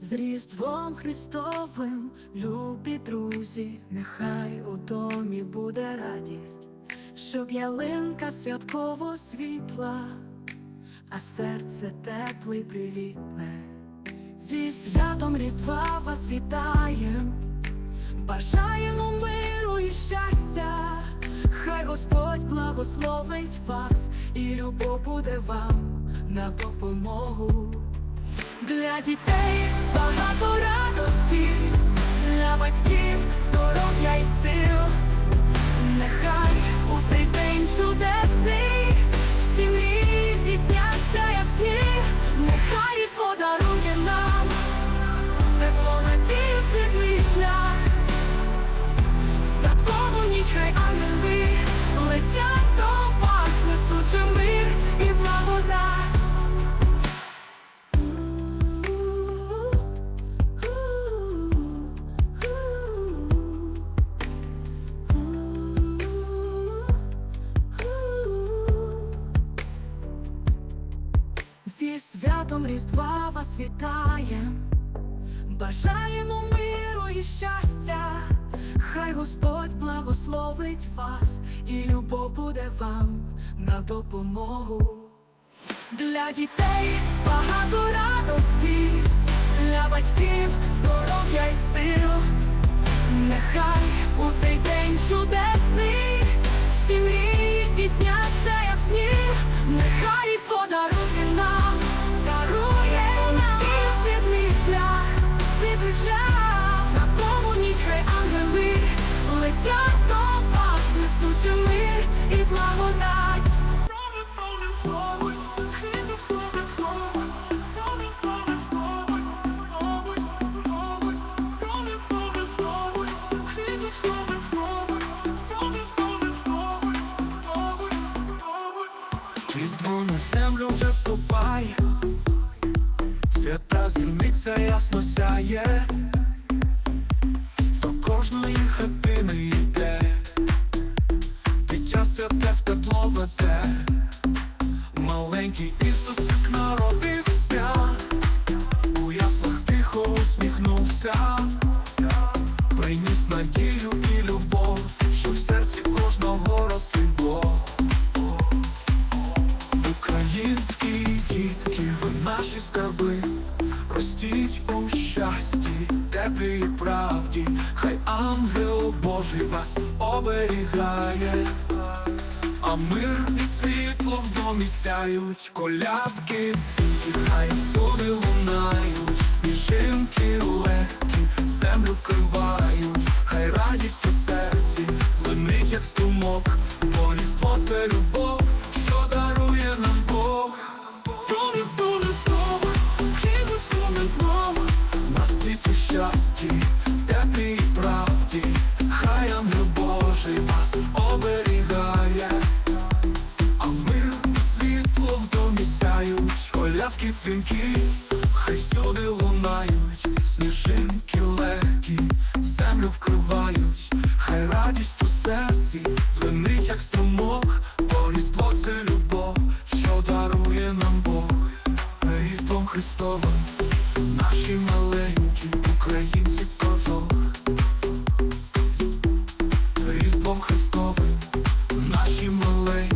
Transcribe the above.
З Різдвом Христовим, любі друзі, нехай у домі буде радість, щоб ялинка святково світла, а серце тепле привітне. Зі святом Різдва вас вітаєм, бажаємо миру і щастя, хай Господь благословить вас, і любов буде вам на допомогу. Для дітей багато радості, для батьків здоров'я й сил. Святом Різдва вас вітаєм, бажаємо миру і щастя, хай Господь благословить вас, і любов буде вам на допомогу. Для дітей багато радості, для батьків здоров'я й сил. До вас, несучи мир і благодать. Різдво на землю вже ступає, свята зірниця ясно сяє, кожної хатини йде, дитя святе в тепло веде, маленький Ісусик народився, теплій правді, хай ангел Божий вас оберігає, а мир і світло в домі сяють, колядки цвіті, хай всюди лунають, сніжинки легкі, землю вкривають, Десятки дзвінків, хай сюди лунають, сніжинки легкі, землю вкривають, хай радість у серці, звенить, як струмок, бо різдво це любов, що дарує нам Бог, різдвом Христовим, наші маленькі українці кожох, різдвом Христовим, наші маленькі.